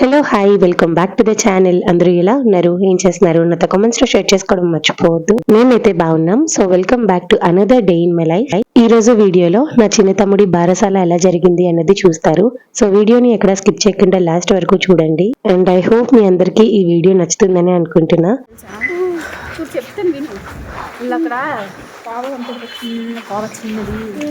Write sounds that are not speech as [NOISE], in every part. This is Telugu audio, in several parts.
Hello hi welcome back to the channel అందరూ ఎలా ఉన్నారు? ఏం చేస్తున్నారు? నాతో కామెంట్స్లో షేర్ చేసుకోవడం మర్చిపోవద్దు. మేమైతే బాగున్నాం. So welcome back to another day in my life ఈ రోజు వీడియోలో నా చిన్న తమ్ముడి బారసాల ఎలా జరిగింది అన్నది చూస్తారు. సో వీడియోని ఎక్కడ స్కిప్ చేయకుండా లాస్ట్ వరకు చూడండి. అండ్ ఐ హోప్ మీ అందరికీ ఈ వీడియో నచ్చుతుందని అనుకుంటున్నా. చెప్తాను అక్కడ చిన్నది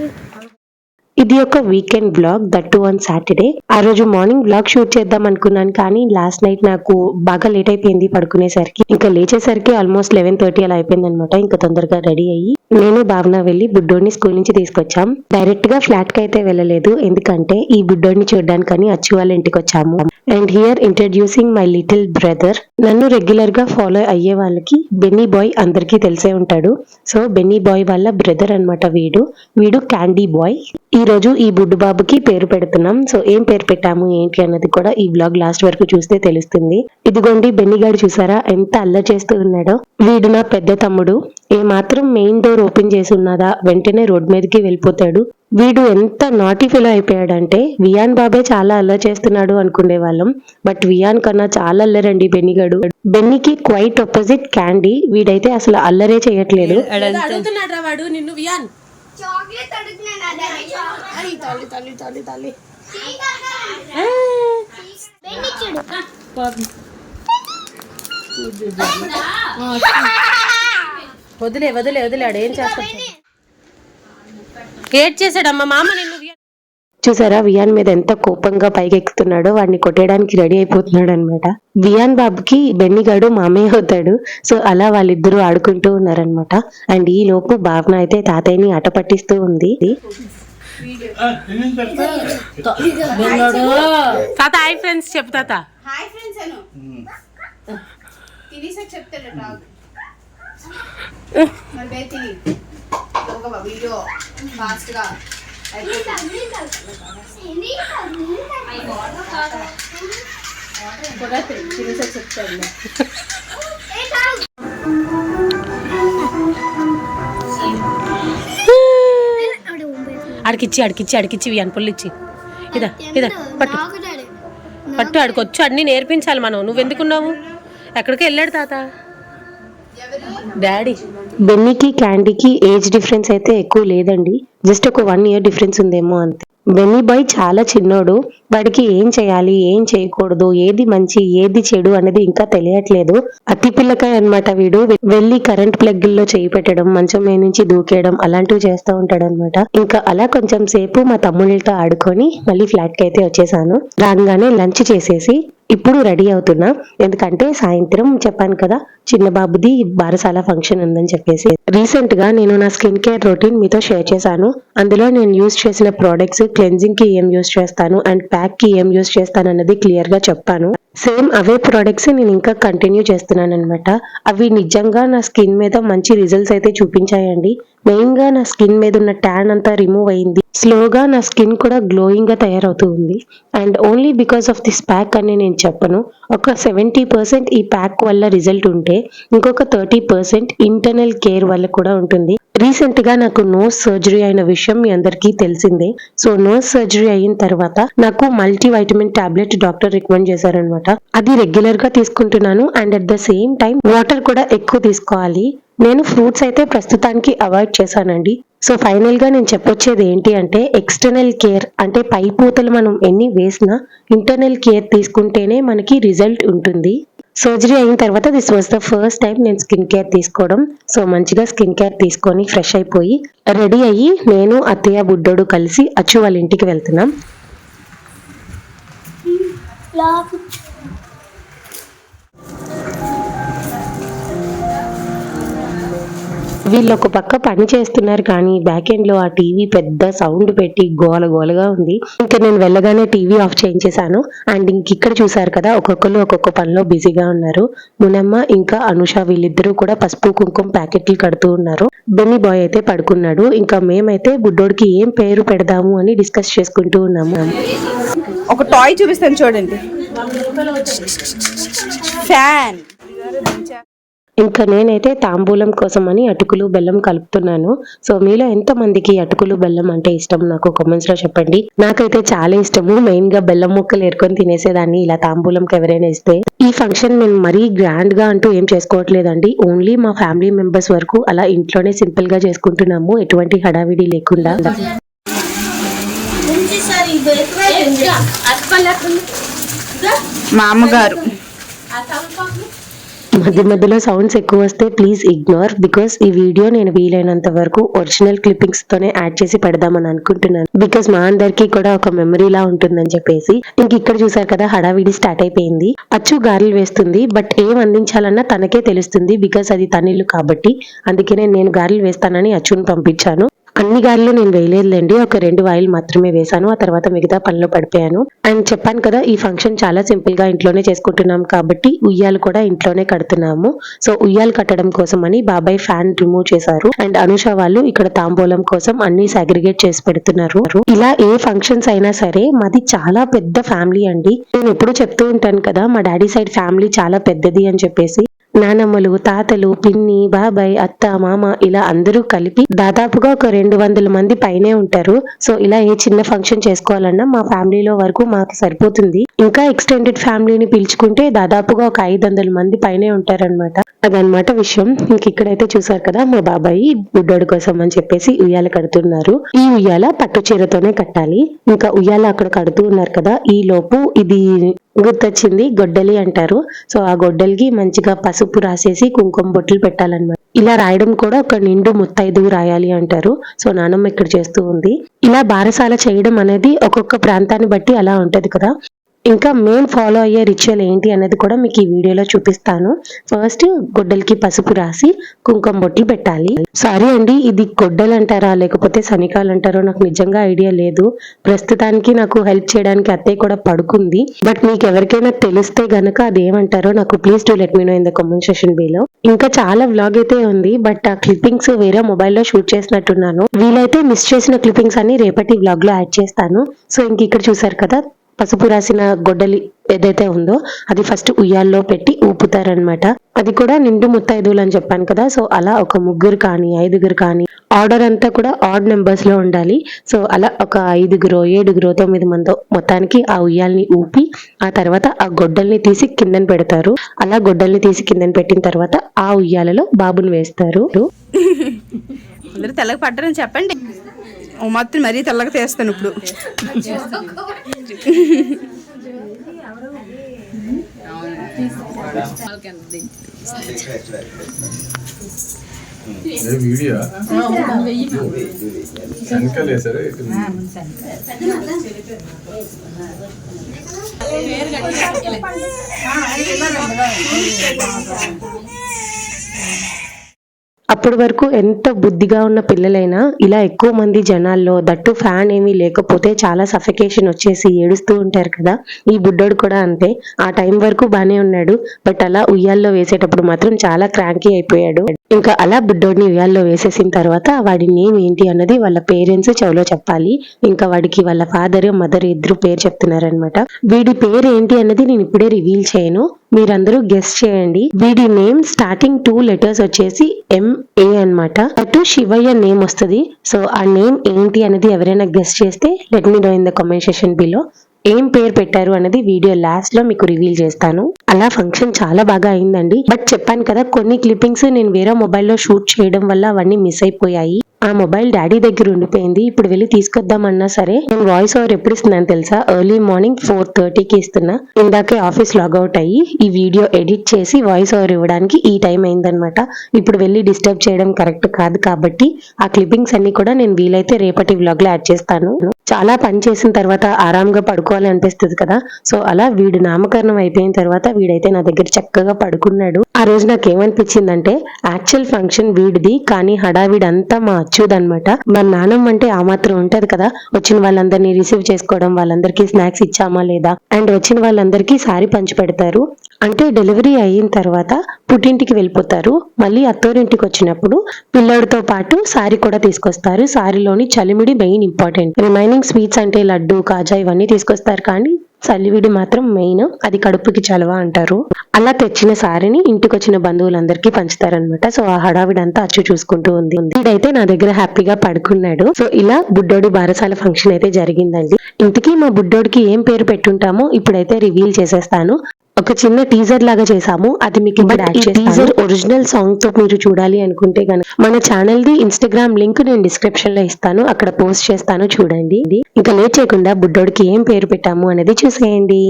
ఇది ఒక weekend blog that to on Saturday ఆ రోజు మార్నింగ్ బ్లాగ్ షూట్ చేద్దాం అనుకున్నాను కానీ లాస్ట్ నైట్ నాకు బాగా లేట్ అయిపోయింది పడుకునేసరికి. ఇంకా లేచేసరికి ఆల్మోస్ట్ లెవెన్ థర్టీ అలా అయిపోయింది అనమాట ఇంకా తొందరగా రెడీ అయ్యి నేను భావన వెళ్ళి బుడ్డోడిని స్కూల్ నుంచి తీసుకొచ్చాం. డైరెక్ట్గా ఫ్లాట్కి అయితే వెళ్ళలేదు. ఎందుకంటే ఈ బుడ్డోడిని చూడడానికని అచ్చు వాళ్ళ ఇంటికి వచ్చాము. And here introducing my little brother నన్ను రెగ్యులర్గా ఫాలో అయ్యే వాళ్ళకి బెన్నీ బాయ్ అందరికీ తెలిసే ఉంటాడు. సో బెన్నీ బాయ్ వాళ్ళ బ్రదర్ అన్నమాట వీడు. వీడు క్యాండీ బాయ్ ఈ రోజు ఈ బుడ్డు బాబుకి పేరు పెడుతున్నాం. సో ఏం పేరు పెట్టాము ఏంటి అన్నది కూడా ఈ బ్లాగ్ లాస్ట్ వరకు చూస్తే తెలుస్తుంది. ఇదిగోండి బెన్నిగాడు చూసారా? ఎంత అల్ల చేస్తూ ఉన్నాడో. వీడు నా పెద్ద తమ్ముడు. ఏ మాత్రం మెయిన్ డోర్ ఓపెన్ చేసి ఉన్నదా వెంటనే రోడ్ మీదకి వెళ్ళిపోతాడు. వీడు ఎంత నాటి ఫీల్ అయిపోయాడంటే వియాన్ బాబే చాలా అల్లరి చేస్తున్నాడు అనుకునే వాళ్ళం బట్ వియాన్ కన్నా చాలా అల్లరండి బెన్నిగాడు. బెన్నికి క్వైట్ ఆపోజిట్ క్యాండీ వీడైతే అసలు అల్లరే చేయట్లేదు. వాడు నిన్ను వియాన్? చాక్లెట్ అడుగుతున్నాను అదే అరే తల్లి తల్లి తల్లి తల్లి బెన్నిచ్చుడు వదిలే వదిలే వదిలేడు ఏం చేస్తాడు? ఏడ్ చేశాడమ్మా మామ నిన్ను చూసారా? వియాన్ మీద ఎంత కోపంగా పైకెక్కుతున్నాడో వాడిని కొట్టేయడానికి రెడీ అయిపోతున్నాడు అనమాట వియాన్ బాబుకి బెన్నిగాడు మామయ్య అవుతాడు. సో అలా వాళ్ళిద్దరూ ఆడుకుంటూ ఉన్నారనమాట. అండ్ ఈ లోపు భావన అయితే తాతయ్యని ఆట పట్టిస్తూ ఉంది. తాత హాయ్ ఫ్రెండ్స్ చెప్పు తాత. హాయ్ ఫ్రెండ్స్ అను. తినేసాక చెప్తాడు టాక్ మరి బే తిని. ఒక వీడియో ఫాస్ట్గా. అడికిచ్చి అడికిచ్చి అడికిచ్చి ఇవి పుల్లు ఇచ్చి. ఇదా ఇదా పట్టు. పట్టు ఆడికొచ్చు అన్ని నేర్పించాలి మనం. నువ్వెందుకున్నావు? ఎక్కడికి వెళ్ళాడు తాత? డాడీ. బెన్నీకి క్యాండీకి ఏజ్ డిఫరెన్స్ అయితే ఎక్కువ లేదండి. జస్ట్ ఒక వన్ ఇయర్ డిఫరెన్స్ ఉందేమో అంతే. బెన్నీ బాయ్ చాలా చిన్నోడు వాడికి ఏం చేయాలి ఏం చేయకూడదు ఏది మంచి ఏది చెడు అనేది ఇంకా తెలియట్లేదు. అతి పిల్లకాయ అన్నమాట వీడు. వెళ్ళి కరెంట్ ప్లగ్లో చేయి పెట్టడం మంచం మీద నుంచి దూకేయడం అలాంటివి చేస్తూ ఉంటాడు అనమాట ఇంకా అలా కొంచెం సేపు మా తమ్ముళ్ళతో ఆడుకొని మళ్ళీ ఫ్లాట్కి అయితే వచ్చేసాను. రాగానే లంచ్ చేసేసి ఇప్పుడు రెడీ అవుతున్నా. ఎందుకంటే సాయంత్రం చెప్పాను కదా చిన్న బాబుది బారసాల ఫంక్షన్ ఉందని చెప్పేసి. రీసెంట్గా నేను నా స్కిన్ కేర్ రొటీన్ మీతో షేర్ చేశాను. అందులో నేను యూజ్ చేసిన ప్రోడక్ట్స్ క్లెన్జింగ్కి ఏం యూజ్ చేస్తాను అండ్ ప్యాక్కి ఏం యూజ్ చేస్తాను అన్నది క్లియర్గా చెప్పాను సేమ్ అవే ప్రోడక్ట్స్ నేను ఇంకా కంటిన్యూ చేస్తున్నాను అనమాట అవి నిజంగా నా స్కిన్ మీద మంచి రిజల్ట్స్ అయితే చూపించాయండి. మెయిన్గా నా స్కిన్ మీద ఉన్న ట్యాన్ అంతా రిమూవ్ అయింది. స్లోగా నా స్కిన్ కూడా గ్లోయింగ్గా తయారవుతూ ఉంది and only because of this pack అని నేను చెప్పను. ఒక సెవెంటీ పర్సెంట్ ఈ ప్యాక్ వల్ల రిజల్ట్ ఉంటే ఇంకొక థర్టీ పర్సెంట్ ఇంటర్నల్ కేర్ వల్ల కూడా ఉంటుంది. రీసెంట్గా నాకు నోస్ సర్జరీ అయిన విషయం మీ అందరికీ తెలిసిందే. సో నోస్ సర్జరీ అయిన తర్వాత నాకు multi vitamin tablet doctor recommend చేశారనమాట అది రెగ్యులర్గా తీసుకుంటున్నాను. And at the same time water కూడా ఎక్కువ తీసుకోవాలి. నేను ఫ్రూట్స్ అయితే ప్రస్తుతానికి అవాయిడ్ చేశానండి. సో ఫైనల్గా నేను చెప్పొచ్చేది ఏంటి అంటే ఎక్స్టర్నల్ కేర్ అంటే పై పూతలు మనం ఎన్ని వేసినా ఇంటర్నల్ కేర్ తీసుకుంటేనే మనకి రిజల్ట్ ఉంటుంది. సర్జరీ అయిన తర్వాత this was the first time నేను స్కిన్ కేర్ తీసుకోవడం. సో మంచిగా స్కిన్ కేర్ తీసుకొని ఫ్రెష్ అయిపోయి రెడీ అయ్యి నేను అత్తయ్య బుడ్డోడు కలిసి అచ్చు వాళ్ళ ఇంటికి వెళ్తున్నాం. వీళ్ళు ఒక పక్క పని చేస్తున్నారు కానీ బ్యాక్ ఎండ్లో ఆ టీవీ పెద్ద సౌండ్ పెట్టి గోల గోలగా ఉంది ఇంకా నేను వెళ్ళగానే టీవీ ఆఫ్ చేయించేశాను అండ్ ఇంక ఇక్కడ చూసారు కదా ఒక్కొక్కరు ఒక్కొక్క పనిలో బిజీగా ఉన్నారు మునమ్మ ఇంకా అనుష వీళ్ళిద్దరూ కూడా పసుపు కుంకుమ ప్యాకెట్లు కడుతూ ఉన్నారు బెన్నీ బాయ్ అయితే పడుకున్నాడు ఇంకా మేమైతే బుడ్డోడికి ఏం పేరు పెడదాము అని డిస్కస్ చేసుకుంటూ ఉన్నాము ఒక టాయ్ చూపిస్తాను చూడండి ఫ్యాన్ ఇంకా నేనైతే తాంబూలం కోసం అని అటుకులు బెల్లం కలుపుతున్నాను. సో మీలో ఎంత మందికి అటుకులు బెల్లం అంటే ఇష్టం? నాకు కామెంట్స్లో చెప్పండి. నాకైతే చాలా ఇష్టము. మెయిన్గా బెల్లం ముక్కలు ఏరుకొని తినేసేదాన్ని. ఇలా తాంబూలంకి ఎవరైనా ఇస్తే. ఈ ఫంక్షన్ మేము మరీ గ్రాండ్గా అంటూ ఏం చేసుకోవట్లేదండి. ఓన్లీ మా ఫ్యామిలీ మెంబర్స్ వరకు అలా ఇంట్లోనే సింపుల్గా చేసుకుంటున్నాము. ఎటువంటి హడావిడి లేకుండా. మా అమ్మగారు మధ్య మధ్యలో సౌండ్స్ ఎక్కువ వస్తే ప్లీజ్ ఇగ్నోర్ బికాస్ ఈ వీడియో నేను వీలైనంత వరకు ఒరిజినల్ క్లిప్పింగ్స్ తోనే యాడ్ చేసి పెడదామని అనుకుంటున్నాను. బికాస్ మా అందరికి కూడా ఒక మెమరీ లా ఉంటుందని చెప్పేసి ఇంక ఇక్కడ చూసారు కదా హడావిడి స్టార్ట్ అయిపోయింది. అచ్చు గారెలు వేస్తుంది బట్ ఏం అందించాలన్నా తనకే తెలుస్తుంది బికాస్ అది తనిల్లు కాబట్టి అందుకనే నేను గారెలు వేస్తానని అచ్చుని పంపించాను. అన్ని గారెలు నేను వేయలేదులేండి. ఒక రెండు వాయిల్ మాత్రమే వేశాను. ఆ తర్వాత మిగతా పనిలో పడిపోయాను. అండ్ చెప్పాను కదా ఈ ఫంక్షన్ చాలా సింపుల్గా ఇంట్లోనే చేసుకుంటున్నాం కాబట్టి ఉయ్యాలు కూడా ఇంట్లోనే కడుతున్నాము. సో ఉయ్యాలు కట్టడం కోసం అని బాబాయ్ ఫ్యాన్ రిమూవ్ చేశారు. అండ్ అనుష వాళ్ళు ఇక్కడ తాంబూలం కోసం అన్ని సాగ్రిగేట్ చేసి పెడుతున్నారు. ఇలా ఏ ఫంక్షన్స్ అయినా సరే మాది చాలా పెద్ద ఫ్యామిలీ అండి. నేను ఎప్పుడు చెప్తూ ఉంటాను కదా మా డాడీ సైడ్ ఫ్యామిలీ చాలా పెద్దది అని చెప్పేసి. నానమ్మలు తాతలు పిన్ని బాబాయ్ అత్త మామ ఇలా అందరూ కలిపి దాదాపుగా ఒక రెండు వందల మంది పైనే ఉంటారు. సో ఇలా ఏ చిన్న ఫంక్షన్ చేసుకోవాలన్నా మా ఫ్యామిలీలో వరకు మాకు సరిపోతుంది. ఇంకా ఎక్స్టెండెడ్ ఫ్యామిలీని పిలుచుకుంటే దాదాపుగా ఒక ఐదు వందల మంది పైనే ఉంటారన్నమాట. అదనమాట విషయం. ఇంక ఇక్కడైతే చూసారు కదా మా బాబాయి బుడ్డోడు కోసం అని చెప్పేసి ఉయ్యాల కడుతున్నారు. ఈ ఉయ్యాల పట్టు చీరతోనే కట్టాలి. ఇంకా ఉయ్యాల అక్కడ కడుతూ ఉన్నారు కదా. ఈ లోపు ఇది గుర్తొచ్చింది గొడ్డలి అంటారు. సో ఆ గొడ్డలికి మంచిగా పసుపు రాసేసి కుంకుమ బొట్లు పెట్టాలన్నమాట. ఇలా రాయడం కూడా ఒక నిండు ముత్తైదు రాయాలి అంటారు. సో నానమ్మ ఇక్కడ చేస్తూ ఉంది. ఇలా బారసాల చేయడం అనేది ఒక్కొక్క ప్రాంతాన్ని బట్టి అలా ఉంటది కదా. ఇంకా మెయిన్ ఫాలో అయ్యే రిచువల్ ఏంటి అనేది కూడా మీకు ఈ వీడియోలో చూపిస్తాను. ఫస్ట్ గొడ్డలకి పసుపు రాసి కుంకుమ బొట్టి పెట్టాలి. సారీ అండి ఇది గొడ్డలు అంటారా లేకపోతే సనికాలు అంటారో నాకు నిజంగా ఐడియా లేదు. ప్రస్తుతానికి నాకు హెల్ప్ చేయడానికి అత్తయ్య కూడా పడుకుంది. బట్ మీకు ఎవరికైనా తెలిస్తే గనక అది ఏమంటారో నాకు please to let me know in the comment session below ఇంకా చాలా వ్లాగ్ అయితే ఉంది బట్ ఆ క్లిప్పింగ్స్ వేరే మొబైల్లో షూట్ చేసినట్టున్నాను. వీలైతే మిస్ చేసిన క్లిప్పింగ్స్ అన్ని రేపటి వ్లాగ్లో యాడ్ చేస్తాను. సో ఇంక ఇక్కడ చూసారు కదా పసుపు రాసిన గొడ్డలి ఏదైతే ఉందో అది ఫస్ట్ ఉయ్యాల్లో పెట్టి ఊపుతారనమాట అది కూడా నిండు ముత్తైదువులు అని చెప్పాను కదా సో అలా ఒక ముగ్గురు కానీ ఐదుగురు కానీ ఆర్డర్ అంతా కూడా ఆడ్ నెంబర్స్లో ఉండాలి. సో అలా ఒక ఐదుగురో ఏడుగురో తొమ్మిది మందో మొత్తానికి ఆ ఉయ్యాల్ని ఊపి ఆ తర్వాత ఆ గొడ్డల్ని తీసి కిందన పెడతారు. అలా గొడ్డల్ని తీసి కిందన పెట్టిన తర్వాత ఆ ఉయ్యాలలో బాబుని వేస్తారు. [LAUGHS] అందరూ తెల్లగా పడ్డారని చెప్పండి. ఓ మాత్రం మరీ తెల్లగా తీస్తాను ఇప్పుడు. వీడియో? వెనకాలే సరే అప్పటి వరకు ఎంత బుద్ధిగా ఉన్న పిల్లలైనా ఇలా ఎక్కువ మంది జనాల్లో దట్టు ఫ్యాన్ ఏమీ లేకపోతే చాలా సఫికేషన్ వచ్చేసి ఏడుస్తూ ఉంటారు కదా. ఈ బుడ్డోడు కూడా అంతే. ఆ టైం వరకు బానే ఉన్నాడు. బట్ అలా ఉయ్యాల్లో వేసేటప్పుడు మాత్రం చాలా క్రాంకీ అయిపోయాడు. ఇంకా అలా బుడ్డోడిని ఉయ్యాల్లో వేసేసిన తర్వాత వాడి నేమ్ ఏంటి అన్నది వాళ్ళ పేరెంట్స్ చెవిలో చెప్పాలి. ఇంకా వాడికి వాళ్ళ ఫాదర్ మదర్ ఇద్దరు పేరు చెప్తున్నారనమాట వీడి పేరు ఏంటి అన్నది నేను ఇప్పుడే రివీల్ చేయను. మీరందరూ గెస్ట్ చేయండి. వీడి నేమ్ స్టార్టింగ్ టూ లెటర్స్ వచ్చేసి ఎంఏ అన్నమాట. అటు శివయ్య నేమ్ వస్తుంది. సో ఆ నేమ్ ఏంటి అనేది ఎవరైనా గెస్ట్ చేస్తే let me know in the comment session below ఏం పేరు పెట్టారు అనేది వీడియో లాస్ట్లో మీకు రివీల్ చేస్తాను. అలా ఫంక్షన్ చాలా బాగా అయిందండి. బట్ చెప్పాను కదా కొన్ని క్లిప్పింగ్స్ నేను వేరే మొబైల్లో షూట్ చేయడం వల్ల అవన్నీ మిస్ అయిపోయాయి. ఆ మొబైల్ డాడీ దగ్గర ఉండిపోయింది. ఇప్పుడు వెళ్ళి తీసుకొద్దామన్నా సరే నేను వాయిస్ ఓవర్ ఎప్పుడు ఇస్తున్నాను తెలుసా? ఎర్లీ మార్నింగ్ ఫోర్ థర్టీకి ఇస్తున్నా. ఇందాకే ఆఫీస్ లాగౌట్ అయ్యి ఈ వీడియో ఎడిట్ చేసి వాయిస్ ఓవర్ ఇవ్వడానికి ఈ టైం అయిందనమాట ఇప్పుడు వెళ్ళి డిస్టర్బ్ చేయడం కరెక్ట్ కాదు కాబట్టి ఆ క్లిప్పింగ్స్ అన్ని కూడా నేను వీలైతే రేపటి వ్లాగ్లో యాడ్ చేస్తాను. చాలా పని చేసిన తర్వాత ఆరాంగా పడుకోవాలి అనిపిస్తుంది కదా. సో అలా వీడు నామకరణం అయిపోయిన తర్వాత వీడైతే నా దగ్గర చక్కగా పడుకున్నాడు. ఆ రోజు నాకు ఏమనిపించిందంటే యాక్చువల్ ఫంక్షన్ వీడిది కానీ హడావిడంతా మా అచ్చుదనమాట మా నాన్నమ్మ అంటే ఆ మాత్రం ఉంటది కదా. వచ్చిన వాళ్ళందరినీ రిసీవ్ చేసుకోవడం వాళ్ళందరికీ స్నాక్స్ ఇచ్చామా లేదా? అండ్ వచ్చిన వాళ్ళందరికీ సారీ పంచి పెడతారు. అంటే డెలివరీ అయిన తర్వాత పుట్టింటికి వెళ్ళిపోతారు. మళ్ళీ అత్తోరింటికి వచ్చినప్పుడు పిల్లడితో పాటు సారీ కూడా తీసుకొస్తారు. సారీలోని చలిమిడి మెయిన్ ఇంపార్టెంట్ రిమైనింగ్ స్వీట్స్ అంటే లడ్డు కాజా ఇవన్నీ తీసుకొస్తారు కానీ చలివిడి మాత్రం మెయిన్. అది కడుపుకి చలవ అంటారు. అలా తెచ్చిన సారీని ఇంటికి వచ్చిన బంధువులందరికీ పంచుతారనమాట సో ఆ హడావిడంతా అచ్చు చూసుకుంటూ ఉంది. ఇదైతే నా దగ్గర హ్యాపీగా పడుకున్నాడు. సో ఇలా బుడ్డోడి బారసాల ఫంక్షన్ అయితే జరిగిందండి. ఇంతకీ మా బుడ్డోడికి ఏం పేరు పెట్టుంటామో ఇప్పుడైతే రివీల్ చేసేస్తాను. ఒక చిన్న టీజర్ లాగా చేసాము అది మీకు ఇప్పుడు యాడ్ చేస్తాను. టీజర్ ఒరిజినల్ సాంగ్తో మీరు చూడాలి అనుకుంటే గనక మన ఛానల్ ది ఇన్స్టాగ్రామ్ లింక్ నేను డిస్క్రిప్షన్లో ఇస్తాను. అక్కడ పోస్ట్ చేస్తాను. చూడండి. ఇంకా లేట్ చేయకుండా బుడ్డోడికి ఏం పేరు పెట్టాము అనేది చూసేయండి.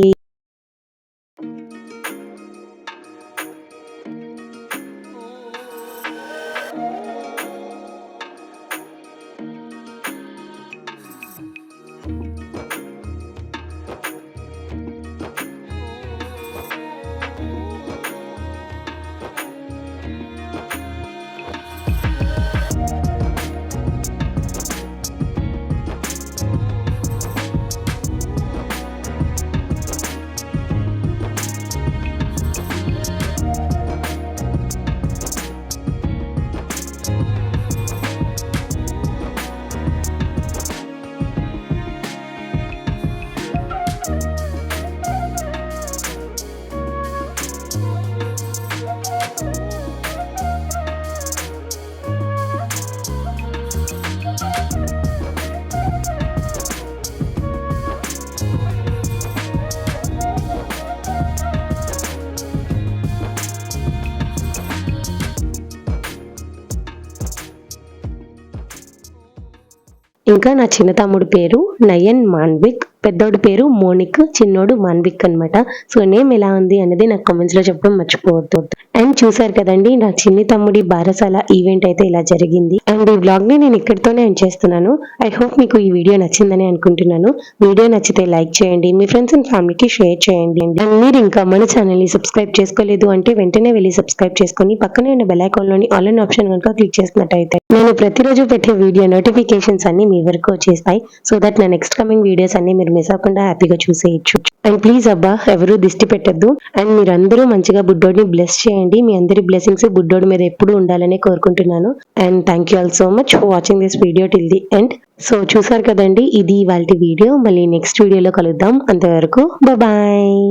ఇంకా నా చిన్న తమ్ముడు పేరు నయన్ మాన్విక్. పెద్దోడి పేరు మోనిక్ చిన్నోడు మాన్విక్ అన్నమాట. సో నేమ్ ఎలా ఉంది అనేది నాకు కామెంట్స్లో చెప్పడం మర్చిపోవద్దు. అండ్ చూసారు కదండి నా చిన్ని తమ్ముడి బారసాల ఈవెంట్ అయితే ఇలా జరిగింది. అండ్ ఈ బ్లాగ్ని నేను ఇక్కడితోనే ఎండ్ చేస్తున్నాను. ఐ హోప్ మీకు ఈ వీడియో నచ్చిందని అనుకుంటున్నాను. వీడియో నచ్చితే లైక్ చేయండి మీ ఫ్రెండ్స్ అండ్ ఫ్యామిలీకి షేర్ చేయండి. అండ్ మీరు ఇంకా మన ఛానల్ని సబ్స్క్రైబ్ చేసుకోలేదు అంటే వెంటనే వెళ్ళి సబ్స్క్రైబ్ చేసుకొని పక్కనే ఉన్న బెల్ ఐకాన్లోని ఆల్ అన్ ఆప్షన్ కనుక క్లిక్ చేసినట్టయితే నేను ప్రతిరోజు పెట్టే వీడియో నోటిఫికేషన్స్ అన్ని మీ వరకు వచ్చేస్తాయి. సో దట్ నా నెక్స్ట్ కమింగ్ వీడియోస్ అన్ని మీరు మిస్ అవ్వకుండా హ్యాపీగా చూసేయచ్చు. అండ్ ప్లీజ్ అబ్బా ఎవరు దిష్టి పెట్టద్దు. అండ్ మీరందరూ మంచిగా బుడ్డోడిని బ్లెస్ చేయండి. మీ అందరి బ్లెస్సింగ్స్ బుడ్డోడి మీద ఎప్పుడు ఉండాలని కోరుకుంటున్నాను. And thank you all so much for watching this video till the end so చూసారు కదండి ఇది వాళ్ళ వీడియో మళ్ళీ నెక్స్ట్ వీడియోలో కలుద్దాం. అంతవరకు బాయ్